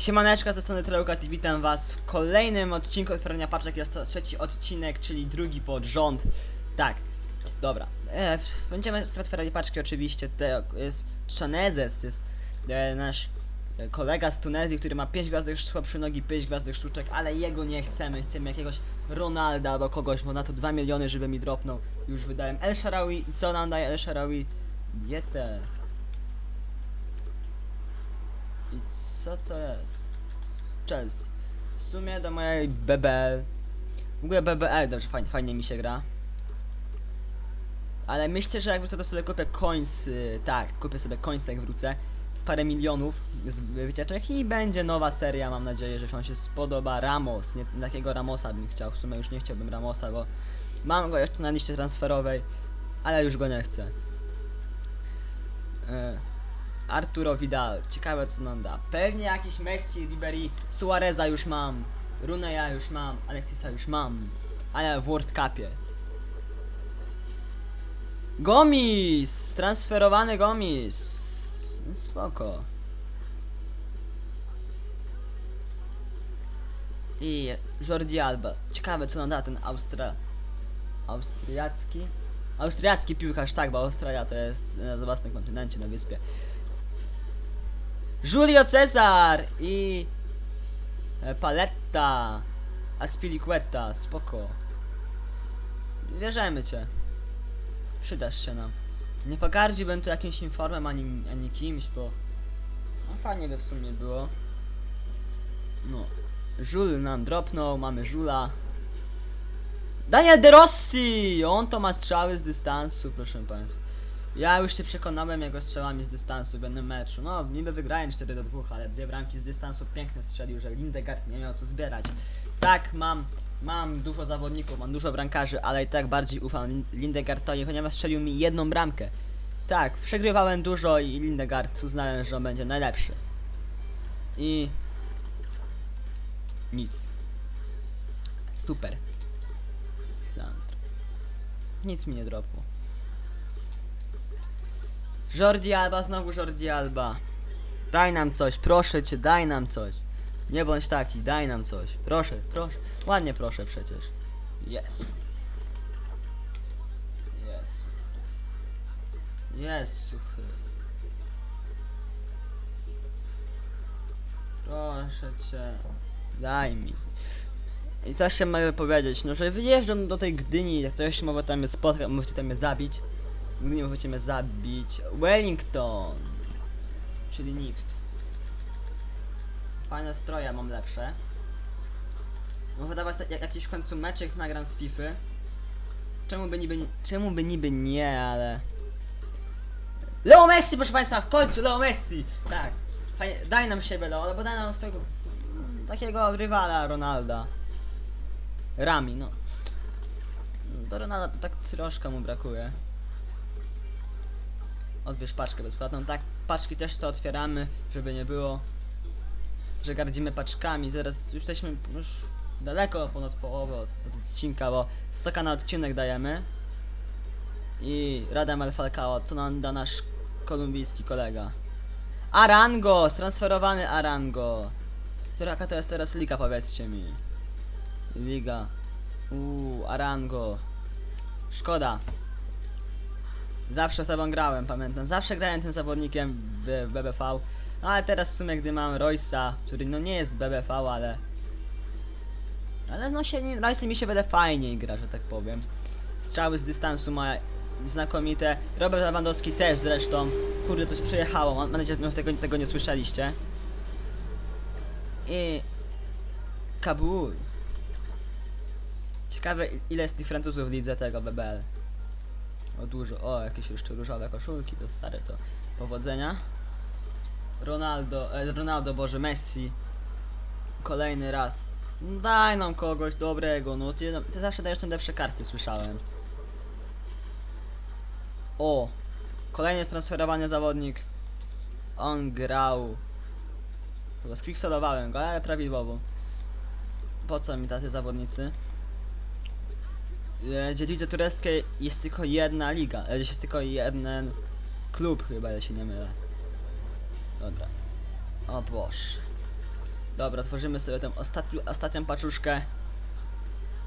Siemaneczka, ze strony Treugat i witam was w kolejnym odcinku otwierania paczek. Jest to trzeci odcinek, czyli drugi pod rząd. Tak, dobra. E, będziemy sobie otwierali paczki oczywiście. To jest Chanezes, jest e, nasz e, kolega z Tunezji, który ma 5 gwiazdek słabszy nogi, 5 gwiazdek sztuczek, ale jego nie chcemy. Chcemy jakiegoś Ronalda albo kogoś, bo na to 2 miliony, żeby mi dropnął. Już wydałem El Sharawi. Co nam daje El Sharawi? Dietę. I co to jest? Chelsea. W sumie do mojej BBL. W ogóle BBL dobrze, fajnie, fajnie mi się gra. Ale myślę, że jakby to, to sobie kupię coins, y, tak, kupię sobie coins jak wrócę. Parę milionów z wycieczek i będzie nowa seria, mam nadzieję, że się spodoba. Ramos, nie takiego Ramosa bym chciał, w sumie już nie chciałbym Ramosa, bo mam go jeszcze na liście transferowej, ale już go nie chcę. E, Arturo Vidal, ciekawe co nam da. Pewnie jakiś Messi, Ribery, Suareza już mam, Runeya już mam, Alexisa już mam, ale w World Cupie. Gomis! Transferowany Gomis! Spoko. I Jordi Alba. Ciekawe co nam da ten Austra... Austriacki? Austriacki piłkarz, tak, bo Australia to jest na własnym kontynencie, na wyspie. Julio Cesar i e, Paletta, Aspilicueta, spoko. Wierzymy cię. Przydasz się nam. Nie pogardziłbym tu jakimś informem ani, ani kimś, bo no, fajnie by w sumie było. No. Żul nam dropnął, mamy Żula. Daniel De Rossi! On to ma strzały z dystansu, proszę państwa. Ja już się przekonałem jego strzałami z dystansu w jednym meczu. No, niby wygrałem 4 do 2, ale dwie bramki z dystansu piękne strzelił, że Lindegard nie miał co zbierać. Tak, mam, mam dużo zawodników, mam dużo brankarzy, ale i tak bardziej ufam Lin- Lindegartowi, ponieważ strzelił mi jedną bramkę. Tak, przegrywałem dużo i Lindegard uznałem, że on będzie najlepszy. I... Nic. Super. Nic mi nie dropło. Jordi Alba, znowu Jordi Alba. Daj nam coś, proszę cię, daj nam coś. Nie bądź taki, daj nam coś. Proszę, proszę. Ładnie proszę przecież. Jezu. Jezu. Jezu Chryst. Proszę cię. Daj mi. I też się mogę powiedzieć, no że wyjeżdżam do tej Gdyni, jak to jeszcze mogę tam mnie spotkać, możecie tam mnie zabić. Możecie mnie zabić. Wellington. Czyli nikt. Fajne stroje mam lepsze. Może dawać jak, jakiś w końcu meczek nagram z FIFA. Czemu by niby, czemu by niby nie, ale... Leo Messi, proszę państwa, w końcu Leo Messi! Tak. Fajnie, daj nam siebie Leo, albo daj nam swojego mm, takiego rywala Ronalda. Rami, no. Do Ronalda to tak troszkę mu brakuje. Odbierz paczkę bezpłatną. Tak, paczki też to otwieramy, żeby nie było, że gardzimy paczkami. Zaraz już jesteśmy już daleko ponad połowę od, od odcinka, bo 100 na odcinek dajemy. I Radamel Falcao, co nam da nasz kolumbijski kolega. Arango! Transferowany Arango. Jaka to jest teraz liga, powiedzcie mi. Liga. Uuu, Arango. Szkoda. Zawsze z tobą grałem, pamiętam. Zawsze grałem tym zawodnikiem w, BBV. No ale teraz w sumie, gdy mam Roysa, który no nie jest z BBV, ale... Ale no się, Royce mi się będę fajniej gra, że tak powiem. Strzały z dystansu ma znakomite. Robert Lewandowski też zresztą. Kurde, coś przyjechało. Mam nadzieję, że tego, tego nie słyszeliście. I... Kabul. Ciekawe ile jest tych Francuzów w lidze tego BBL. O dużo, o jakieś jeszcze różowe koszulki, to stare to powodzenia. Ronaldo, e, Ronaldo, Boże, Messi. Kolejny raz. Daj nam kogoś dobrego, no ty, ty zawsze dajesz najlepsze karty, słyszałem. O, kolejny transferowany zawodnik. On grał. Chyba skwiksodowałem go, ale prawidłowo. Po co mi tacy zawodnicy? E, Gdzie w lidze tureckiej jest tylko jedna liga, e, jest tylko jeden klub chyba, jeśli się nie mylę. Dobra. O Boże. Dobra, tworzymy sobie tę ostatnią, ostatnią paczuszkę.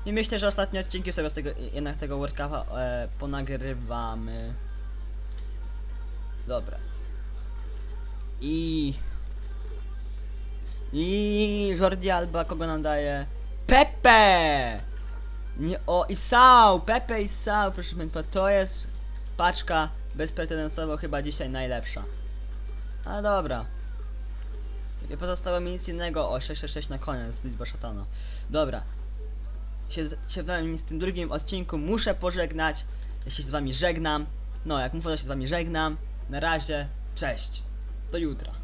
I myślę, że ostatnie odcinki sobie z tego, jednak tego Cupa e, ponagrywamy. Dobra. I... I Jordi Alba kogo nam daje? Pepe! Nie, o, i Sau! Pepe i Sau, proszę Państwa, to jest paczka bezprecedensowo chyba dzisiaj najlepsza. Ale dobra. Nie pozostało mi nic innego. O, 666 na koniec, liczba szatana. Dobra. Się, się z wami z tym drugim odcinku muszę pożegnać. Ja się z wami żegnam. No, jak mówię, to się z wami żegnam. Na razie, cześć. Do jutra.